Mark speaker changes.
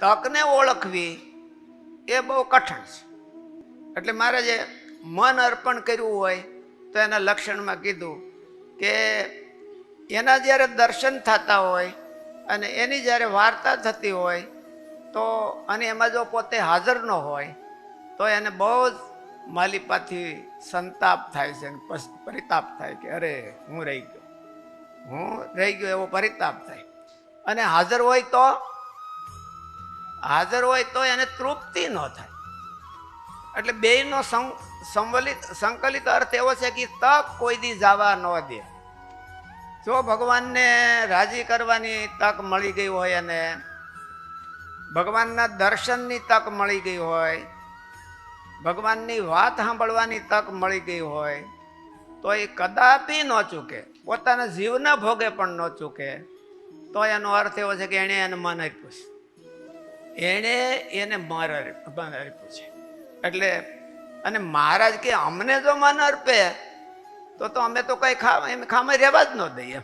Speaker 1: તકને ઓળખવી એ બહુ કઠણ છે. એટલે મારે જે મન અર્પણ કર્યું હોય તો એના લક્ષણમાં કીધું કે એના જ્યારે દર્શન થતા હોય અને એની જ્યારે વાર્તા થતી હોય તો અને એમાં જો પોતે હાજર ન હોય તો એને બહુ જ માલિપાથી સંતાપ થાય છે પરિતાપ થાય કે અરે હું રહી ગયો. હું રહી ગયો એવો પરિતાપ થાય. અને હાજર હોય તો હાજર હોય તો એને તૃપ્તિ ન થાય. એટલે બેયનો સંવલિત, સંકલિત અર્થ એવો છે કે તક કોઈ દી જવા ન દે. જો ભગવાનને રાજી કરવાની તક મળી ગઈ હોય અને ભગવાનના દર્શનની તક મળી ગઈ હોય, ભગવાનની વાત સાંભળવાની તક મળી ગઈ હોય, તો એ કદાપી ન ચૂકે, પોતાના જીવના ભોગે પણ ન ચૂકે, તો એનો અર્થ એવો છે કે એણે એને મન આપ્યું છે. એણે એને મારા મન આપ્યું છે. એટલે, અને મહારાજ કે, અમને જો મન અર્પે, તો તો અમે તો કઈ ખા એમ ખામે રહેવા જ ન દઈએ.